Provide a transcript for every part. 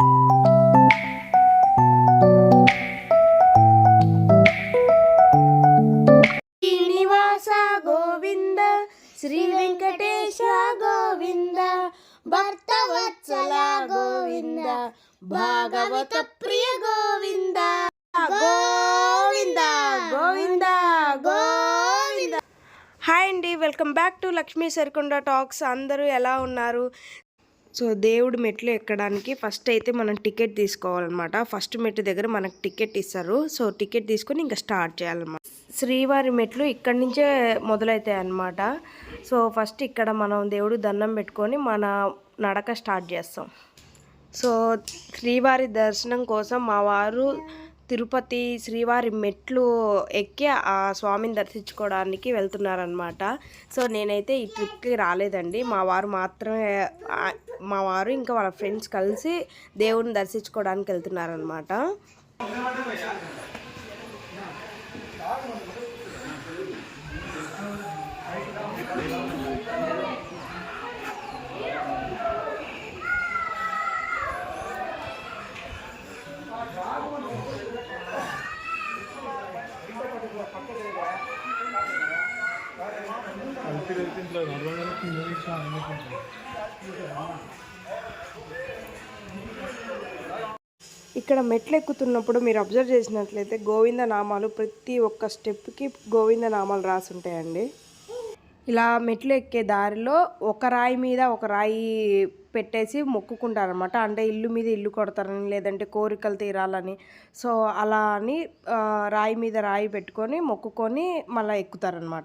శ్రీనివాస గోవింద శ్రీ వెంకటేశ గోవింద భర్త వత్సల గోవింద భాగవత ప్రియ గోవింద. గోవింద గోవింద గోవింద. హాయ్ అండి welcome back to Lakshmi Sarikonda talks. అందరూ ఎలా ఉన్నారు? సో దేవుడు మెట్లు ఎక్కడానికి ఫస్ట్ అయితే మనం టికెట్ తీసుకోవాలన్నమాట. ఫస్ట్ మెట్టు దగ్గర మనకు టికెట్ ఇస్తారు. సో టికెట్ తీసుకొని ఇంకా స్టార్ట్ చేయాలన్నమాట. శ్రీవారి మెట్లు ఇక్కడి నుంచే మొదలవుతాయి అన్నమాట. సో ఫస్ట్ ఇక్కడ మనం దేవుడు దండం పెట్టుకొని మన నడక స్టార్ట్ చేస్తాం. సో శ్రీవారి దర్శనం కోసం మా వారు తిరుపతి శ్రీవారి మెట్లు ఎక్కి ఆ స్వామిని దర్శించుకోవడానికి వెళ్తున్నారనమాట సో నేనైతే ఈ ట్రిప్కి రాలేదండి. మా వారు మాత్రమే మా వారు ఇంకా వాళ్ళ ఫ్రెండ్స్ కలిసి దేవుడిని దర్శించుకోవడానికి వెళ్తున్నారనమాట ఇక్కడ మెట్లు ఎక్కుతున్నప్పుడు మీరు అబ్జర్వ్ చేసినట్లయితే గోవింద నామాలు ప్రతి ఒక్క స్టెప్కి గోవింద నామాలు రాసి ఉంటాయండి ఇలా మెట్లు ఎక్కే దారిలో ఒక రాయి మీద ఒక రాయి పెట్టేసి మొక్కుకుంటారనమాట అంటే ఇల్లు మీద ఇల్లు కొడతారని లేదంటే కోరికలు తీరాలని. సో అలా అని రాయి మీద రాయి పెట్టుకొని మొక్కుకొని మళ్ళీ ఎక్కుతారనమాట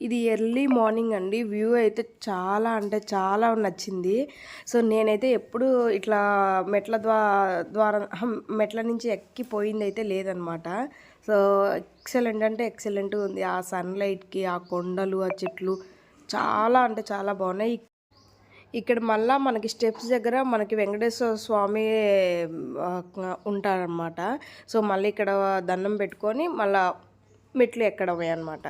ఇది ఎర్లీ మార్నింగ్ అండి. వ్యూ అయితే చాలా అంటే చాలా నచ్చింది. సో నేనైతే ఎప్పుడు ఇట్లా మెట్ల ద్వా ద్వారా మెట్ల నుంచి ఎక్కిపోయింది అయితే లేదనమాట. సో ఎక్సలెంట్ అంటే ఎక్సలెంట్ ఉంది. ఆ సన్లైట్కి ఆ కొండలు ఆ చెట్లు చాలా అంటే చాలా బాగున్నాయి. ఇక్కడ మళ్ళా మనకి స్టెప్స్ దగ్గర మనకి వెంకటేశ్వర స్వామి ఉంటారనమాట సో మళ్ళీ ఇక్కడ దండం పెట్టుకొని మళ్ళా మెట్లు ఎక్కడమే అనమాట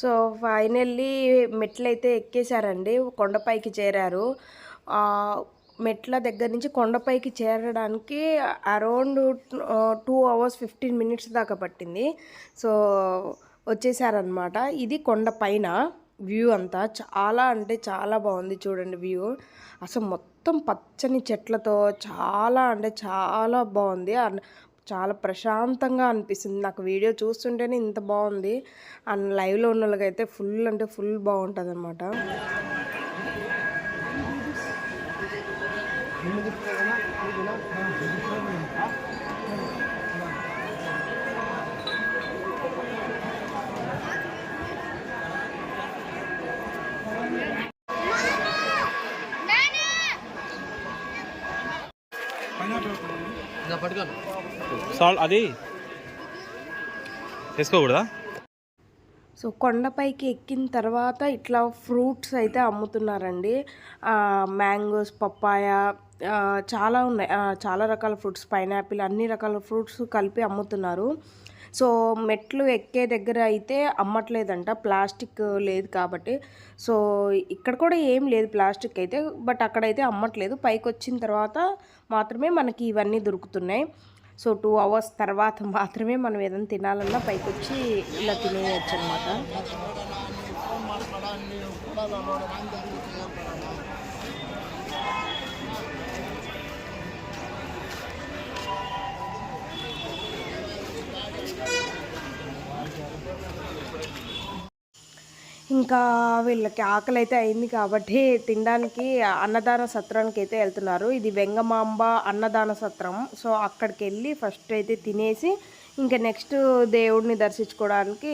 సో ఫైనల్లీ మెట్లు అయితే ఎక్కేశారండి కొండపైకి చేరారు. మెట్ల దగ్గర నుంచి కొండపైకి చేరడానికి around two hours fifteen minutes దాకా పట్టింది. సో వచ్చేసారనమాట ఇది కొండ పైన వ్యూ అంతా. చాలా అంటే చాలా బాగుంది చూడండి వ్యూ. అసలు మొత్తం పచ్చని చెట్లతో చాలా అంటే చాలా బాగుంది. చాలా ప్రశాంతంగా అనిపిస్తుంది. నాకు వీడియో చూస్తుంటేనే ఇంత బాగుంది. అండ్ లైవ్లో ఉన్న వాళ్ళకైతే ఫుల్ అంటే ఫుల్ బాగుంటుంది అనమాట సాల్ట్ అది? వేసుకోకూడదా? సో కొండపైకి ఎక్కిన తర్వాత ఇట్లా ఫ్రూట్స్ అయితే అమ్ముతున్నారండి. మ్యాంగోస్ పప్పాయ చాలా ఉన్నాయి. చాలా రకాల ఫ్రూట్స్ పైనాపిల్ అన్ని రకాల ఫ్రూట్స్ కలిపి అమ్ముతున్నారు. సో మెట్లు ఎక్కే దగ్గర అయితే అమ్మట్లేదంట. ప్లాస్టిక్ లేదు కాబట్టి. సో ఇక్కడ కూడా ఏం లేదు ప్లాస్టిక్ అయితే. బట్ అక్కడైతే అమ్మట్లేదు. పైకి వచ్చిన తర్వాత మాత్రమే మనకి ఇవన్నీ దొరుకుతున్నాయి. సో టూ అవర్స్ తర్వాత మాత్రమే మనం ఏదైనా తినాలన్నా పైకి వచ్చి ఇలా తినేయచ్చు అనమాట ఇంకా వీళ్ళకి ఆకలి అయితే అయింది కాబట్టి తినడానికి అన్నదాన సత్రానికి అయితే వెళ్తున్నారు. ఇది వెంగమాంబ అన్నదాన సత్రం. సో అక్కడికి వెళ్ళి ఫస్ట్ అయితే తినేసి ఇంకా నెక్స్ట్ దేవుడిని దర్శించుకోవడానికి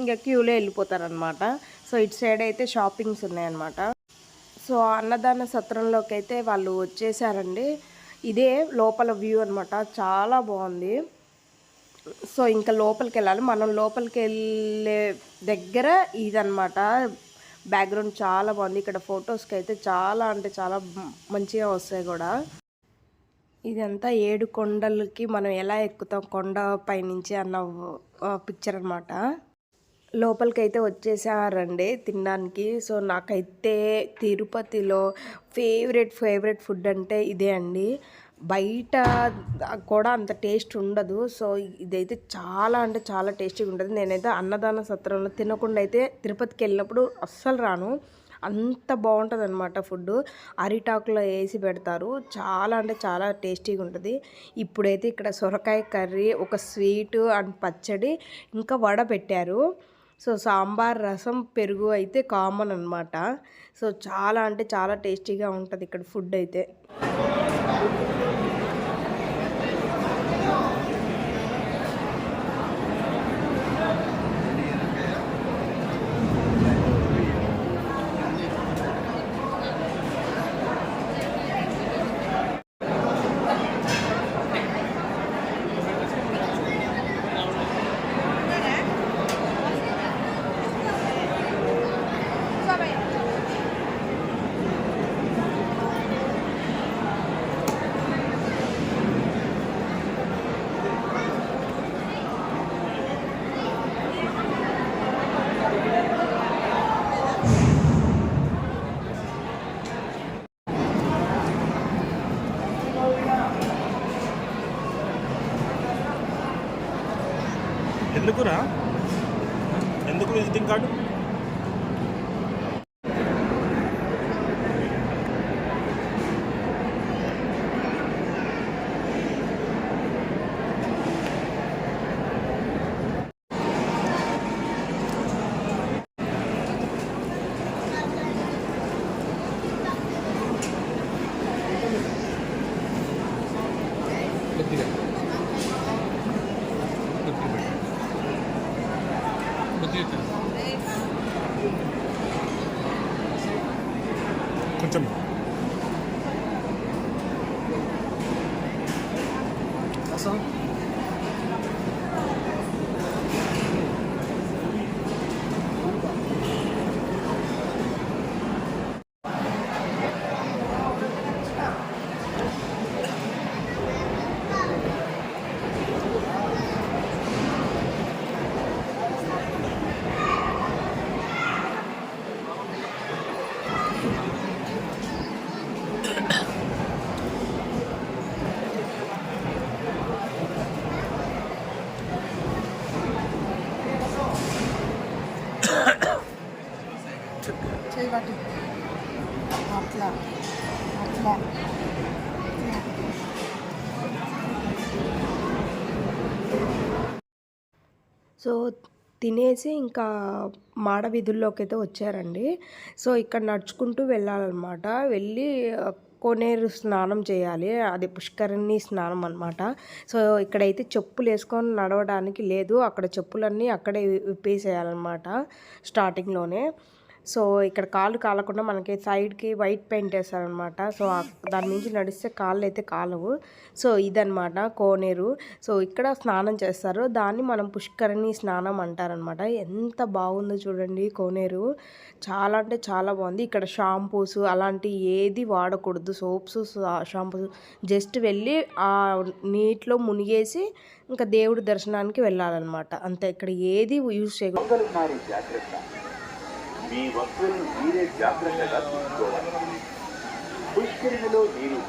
ఇంకా క్యూలో వెళ్ళిపోతారనమాట సో ఇటు సైడ్ అయితే షాపింగ్స్ ఉన్నాయన్నమాట. సో అన్నదాన సత్రంలోకి అయితే వాళ్ళు వచ్చేసారండి. ఇదే లోపల వ్యూ అనమాట చాలా బాగుంది. సో ఇంకా లోపలికి వెళ్ళాలి మనం లోపలికి వెళ్ళే దగ్గర ఇదనమాట బ్యాక్గ్రౌండ్ చాలా బాగుంది. ఇక్కడ ఫొటోస్కి అయితే చాలా అంటే చాలా మంచిగా వస్తాయి కూడా. ఇదంతా ఏడు కొండలకి మనం ఎలా ఎక్కుతాం కొండ పైనుంచి అన్న పిక్చర్ అనమాట లోపలికి అయితే వచ్చేసారండి తినడానికి. సో నాకైతే తిరుపతిలో ఫేవరెట్ ఫేవరెట్ ఫుడ్ అంటే ఇదే అండి. బయట కూడా అంత టేస్ట్ ఉండదు. సో ఇదైతే చాలా అంటే చాలా టేస్టీగా ఉంటుంది. నేనైతే అన్నదాన సత్రంలో తినకుండా అయితే తిరుపతికి వెళ్ళినప్పుడు అస్సలు రాను. అంత బాగుంటుంది అనమాట ఫుడ్ అరిటాకులో వేసి పెడతారు. చాలా అంటే చాలా టేస్టీగా ఉంటుంది. ఇప్పుడైతే ఇక్కడ సొరకాయ కర్రీ ఒక స్వీట్ అండ్ పచ్చడి ఇంకా వడ పెట్టారు. సో సాంబార్ రసం పెరుగు అయితే కామన్ అనమాట సో చాలా అంటే చాలా టేస్టీగా ఉంటుంది ఇక్కడ ఫుడ్ అయితే. ఎందుకురా? ఎందుకు విజిటింగ్ కార్డు సో తినేసి ఇంకా మాడ వీధుల్లోకి అయితే వచ్చారండి. సో ఇక్కడ నడుచుకుంటూ వెళ్ళాలన్నమాట. వెళ్ళి కోనేరు స్నానం చేయాలి. అది పుష్కరిణి స్నానం అనమాట సో ఇక్కడైతే చెప్పులు వేసుకొని నడవడానికి లేదు. అక్కడ చెప్పులన్నీ అక్కడే విప్పేసేయాలన్నమాట స్టార్టింగ్లోనే. సో ఇక్కడ కాళ్ళు కాలకుండా మనకి సైడ్కి వైట్ పెయింట్ వేస్తారనమాట. సో దాని నుంచి నడిస్తే కాళ్ళు అయితే కాలవు. సో ఇదనమాట కోనేరు. సో ఇక్కడ స్నానం చేస్తారు. దాన్ని మనం పుష్కరిణి స్నానం అంటారనమాట. ఎంత బాగుందో చూడండి కోనేరు. చాలా అంటే చాలా బాగుంది. ఇక్కడ షాంపూస్ అలాంటి ఏది వాడకూడదు. Soaps shampoos. జస్ట్ వెళ్ళి ఆ నీటిలో మునిగేసి ఇంకా దేవుడి దర్శనానికి వెళ్ళాలన్నమాట అంతే. ఇక్కడ ఏది యూజ్ చేయకూడదు. మీ వస్తువులను మీరే జాగ్రత్తగా చూసుకోవాలి. పుష్కరిణిలో నీరు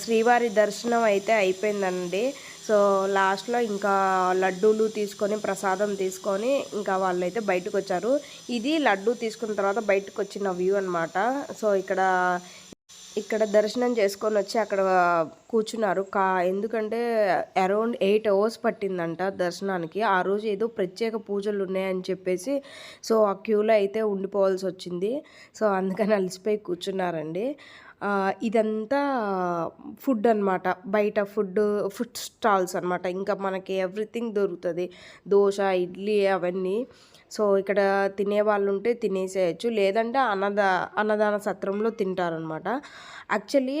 శ్రీవారి దర్శనం అయితే అయిపోయిందండి. సో లాస్ట్లో ఇంకా లడ్డూలు తీసుకొని ప్రసాదం తీసుకొని ఇంకా వాళ్ళైతే బయటకు వచ్చారు ఇది లడ్డు తీసుకున్న తర్వాత బయటకు వచ్చిన వ్యూ అనమాట సో ఇక్కడ ఇక్కడ దర్శనం చేసుకొని వచ్చి అక్కడ కూర్చున్నారు. కా ఎందుకంటే అరౌండ్ ఎయిట్ అవర్స్ పట్టిందంట దర్శనానికి. ఆ రోజు ఏదో ప్రత్యేక పూజలు ఉన్నాయని చెప్పేసి సో ఆ క్యూలో అయితే ఉండిపోవాల్సి వచ్చింది. సో అందుకని అలసిపోయి కూర్చున్నారండి. ఇదంతా ఫుడ్ అన్నమాట. బయట ఫుడ్ ఫుడ్ స్టాల్స్ అనమాట ఇంకా మనకి ఎవ్రీథింగ్ దొరుకుతుంది. దోశ ఇడ్లీ అవన్నీ. సో ఇక్కడ తినే వాళ్ళు ఉంటే తినేసేయచ్చు. లేదంటే అన్నద అన్నదాన సత్రంలో తింటారనమాట యాక్చువల్లీ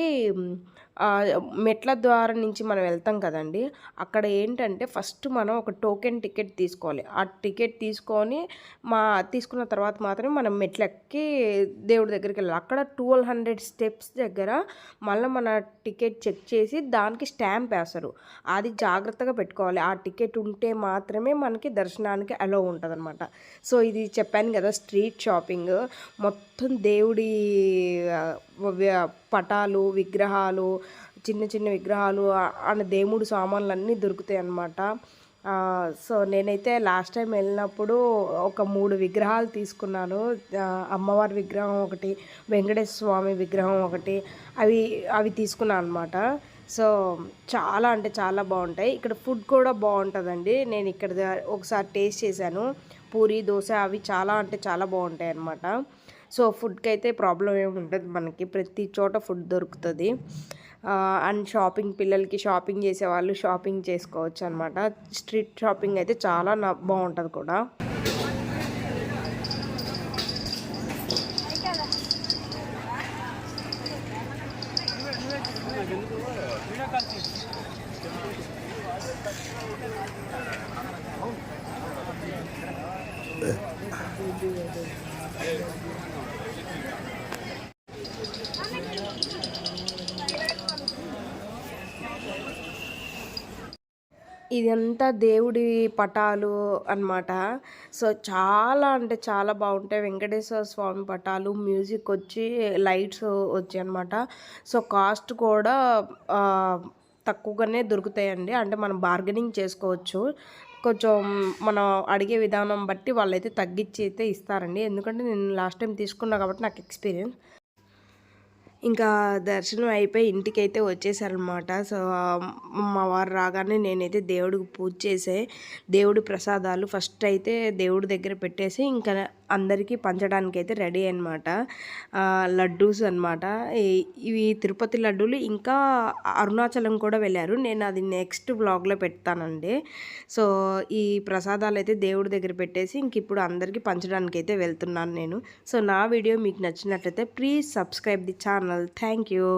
మెట్ల ద్వారా నుంచి మనం వెళ్తాం కదండి. అక్కడ ఏంటంటే ఫస్ట్ మనం ఒక టోకెన్ టికెట్ తీసుకోవాలి. ఆ టికెట్ తీసుకొని మా తీసుకున్న తర్వాత మాత్రమే మనం మెట్లెక్కి దేవుడి దగ్గరికి వెళ్ళాలి. అక్కడ ట్వెల్వ్ హండ్రెడ్ స్టెప్స్ దగ్గర మళ్ళీ మన టికెట్ చెక్ చేసి దానికి స్టాంప్ వేస్తారు. అది జాగ్రత్తగా పెట్టుకోవాలి. ఆ టికెట్ ఉంటే మాత్రమే మనకి దర్శనానికి అలో ఉంటుంది సో ఇది చెప్పాను కదా స్ట్రీట్ షాపింగ్. మొత్తం దేవుడి పటాలు విగ్రహాలు చిన్న చిన్న విగ్రహాలు ఆ- దేవుడు సామాన్లు అన్నీ దొరుకుతాయి అన్నమాట. సో నేనైతే లాస్ట్ టైం వెళ్ళినప్పుడు ఒక మూడు విగ్రహాలు తీసుకున్నాను. అమ్మవారి విగ్రహం ఒకటి వెంకటేశ్వర స్వామి విగ్రహం ఒకటి అవి అవి తీసుకున్నాను అనమాట సో చాలా అంటే చాలా బాగుంటాయి. ఇక్కడ ఫుడ్ కూడా బాగుంటుందండి. నేను ఇక్కడ ఒకసారి టేస్ట్ చేశాను. పూరి దోశ అవి చాలా అంటే చాలా బాగుంటాయి అన్నమాట. సో ఫుడ్కి అయితే ప్రాబ్లం ఏమి ఉండదు మనకి. ప్రతి చోట ఫుడ్ దొరుకుతుంది. అండ్ షాపింగ్ పిల్లలకి షాపింగ్ చేసే వాళ్ళు షాపింగ్ చేసుకోవచ్చు అనమాట స్ట్రీట్ షాపింగ్ అయితే చాలా బాగుంటుంది కూడా. ఇదంతా దేవుడి పటాలు అన్నమాట. సో చాలా అంటే చాలా బాగుంటాయి. వెంకటేశ్వర స్వామి పటాలు మ్యూజిక్ వచ్చి లైట్స్ వచ్చాయి అనమాట సో కాస్ట్ కూడా తక్కువగానే దొరుకుతాయండి. అంటే మనం బార్గెనింగ్ చేసుకోవచ్చు. కొంచెం మనం అడిగే విధానం బట్టి వాళ్ళైతే తగ్గించి అయితే ఇస్తారండి. ఎందుకంటే నేను లాస్ట్ టైం తీసుకున్నా కాబట్టి నాకు ఎక్స్పీరియన్స్. ఇంకా దర్శనం అయిపోయి ఇంటికైతే వచ్చేసారనమాట సో మా వారు రాగానే నేనైతే దేవుడికి పూజ చేసే దేవుడి ప్రసాదాలు ఫస్ట్ అయితే దేవుడి దగ్గర పెట్టేసి ఇంకా అందరికీ పంచడానికి అయితే రెడీ అనమాట లడ్డూస్ అనమాట ఇవి తిరుపతి లడ్డూలు ఇంకా అరుణాచలం కూడా వెళ్ళారు. నేను అది నెక్స్ట్ బ్లాగ్లో పెడతానండి. సో ఈ ప్రసాదాలు అయితే దేవుడి దగ్గర పెట్టేసి ఇంక ఇప్పుడు అందరికీ పంచడానికి అయితే వెళ్తున్నాను నేను. సో నా వీడియో మీకు నచ్చినట్లయితే please subscribe the channel. Thank you.